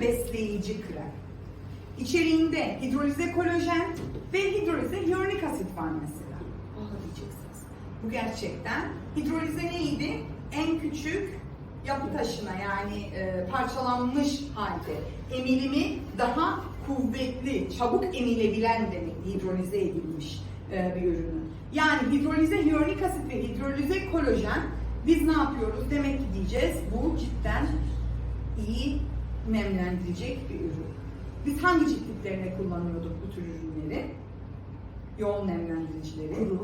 besleyici krem. İçeriğinde hidrolize kolajen ve hidrolize hyaluronik asit var mesela. Aa diyeceksiniz. Bu gerçekten. Hidrolize neydi? En küçük yapı taşına yani e, parçalanmış halde emilimi daha kuvvetli, çabuk emilebilen demek hidrolize edilmiş e, bir ürünün. Yani hidrolize hyaluronik asit ve hidrolize kolajen biz ne yapıyoruz? Demek ki diyeceğiz bu cidden iyi nemlendirecek bir ürün. Biz hangi ciltliklerine kullanıyorduk bu tür ürünleri? Yoğun nemlendiricileri. Kuru,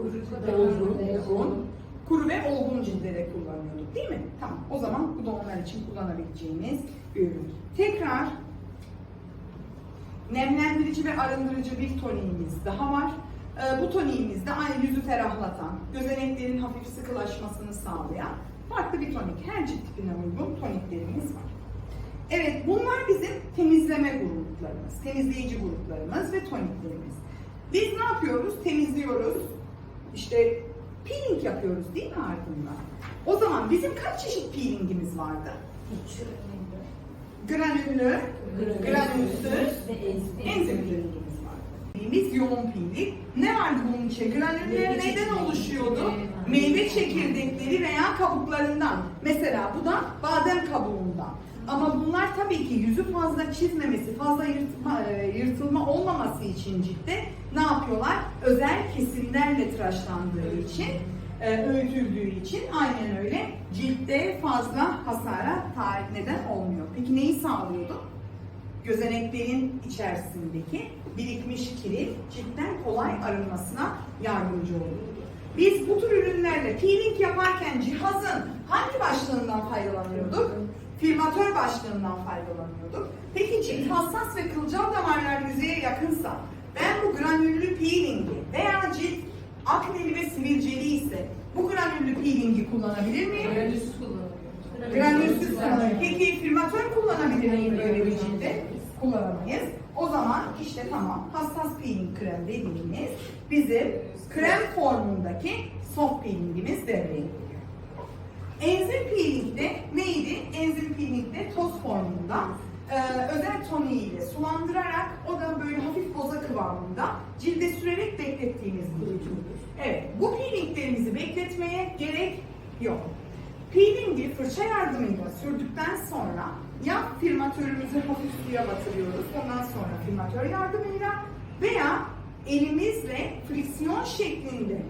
olgun, olgun, kuru ve olgun ciltlere kullanıyorduk değil mi? Tamam. O zaman bu da onlar için kullanabileceğimiz bir ürün. Tekrar nemlendirici ve arındırıcı bir toniğimiz daha var. Ee, bu toniğimiz de aynı yüzü ferahlatan, gözeneklerin hafif sıkılaşmasını sağlayan farklı bir tonik. Her cilt tipine uygun toniklerimiz var. Evet, bunlar bizim temizleme gruplarımız, temizleyici gruplarımız ve toniklerimiz. Biz ne yapıyoruz? Temizliyoruz. İşte peeling yapıyoruz değil mi ardından? O zaman bizim kaç çeşit peelingimiz vardı? Granüllü, granülsüz, enzim peelingimiz vardı. Biz yoğun peeling. Ne vardı bunun içinde? Granüller neyden oluşuyordu? Meyve çekirdekleri veya kabuklarından. Mesela bu da badem kabuğundan. Ama bunlar tabii ki yüzü fazla çizmemesi, fazla yırtma, e, yırtılma olmaması için ciltte ne yapıyorlar? Özel kesimlerle tıraşlandığı için, e, öğütüldüğü için aynen öyle ciltte fazla hasara neden olmuyor. Peki neyi sağlıyordu? gözeneklerin içerisindeki birikmiş kiri ciltten kolay arınmasına yardımcı oluyordu. Biz bu tür ürünlerle peeling yaparken cihazın hangi başlığından faydalanıyorduk? Firmatör başlığından faydalanıyorduk. Peki cilt hassas ve kılcal damarlar yüzeye yakınsa ben bu granüllü peelingi veya cilt akneli ve sivilceli ise bu granüllü peelingi kullanabilir miyim? Granülsüz kullanabilir. Peki firmatör kullanabilir miyim böyle bir cilde? Kullanamayız. O zaman işte tamam hassas peeling krem dediğimiz bizim krem formundaki soft peelingimiz devreye giriyor. Enzim peelingde neydi? Enzim peelingde toz formunda e, özel toniğiyle sulandırarak o da böyle hafif boza kıvamında cilde sürerek beklettiğimiz bir üründür. Evet, bu peelinglerimizi bekletmeye gerek yok. Peelingi fırça yardımıyla sürdükten sonra ya firmatörümüzü hafif suya batırıyoruz, ondan sonra firmatör yardımıyla veya elimizle friksiyon şeklinde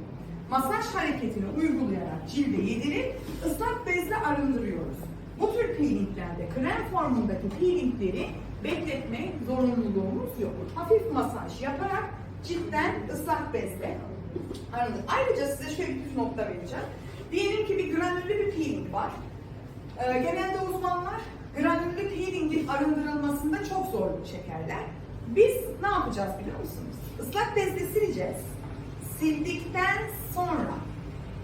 masaj hareketini uygulayarak cilde yedirip ıslak bezle arındırıyoruz. Bu tür peelinglerde krem formundaki peelingleri bekletme zorunluluğumuz yok. Hafif masaj yaparak ciltten ıslak bezle arındır. Ayrıca size şöyle bir nokta vereceğim. Diyelim ki bir granüllü bir peeling var. Ee, genelde uzmanlar granüllü peelingin arındırılmasında çok zorluk çekerler. Biz ne yapacağız biliyor musunuz? Islak bezle sileceğiz. Sildikten sonra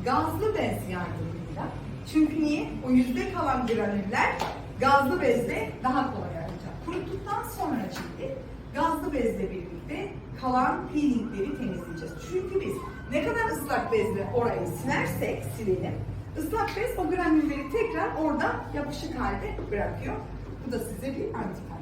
gazlı bez yardımıyla çünkü niye? O yüzde kalan granüller gazlı bezle daha kolay arınacak. Kuruttuktan sonra cildi gazlı bezle birlikte kalan peelingleri temizleyeceğiz. Çünkü biz ne kadar ıslak bezle orayı silersek silelim, ıslak bez o granülleri tekrar orada yapışık halde bırakıyor. Bu da size bir antibiyotik.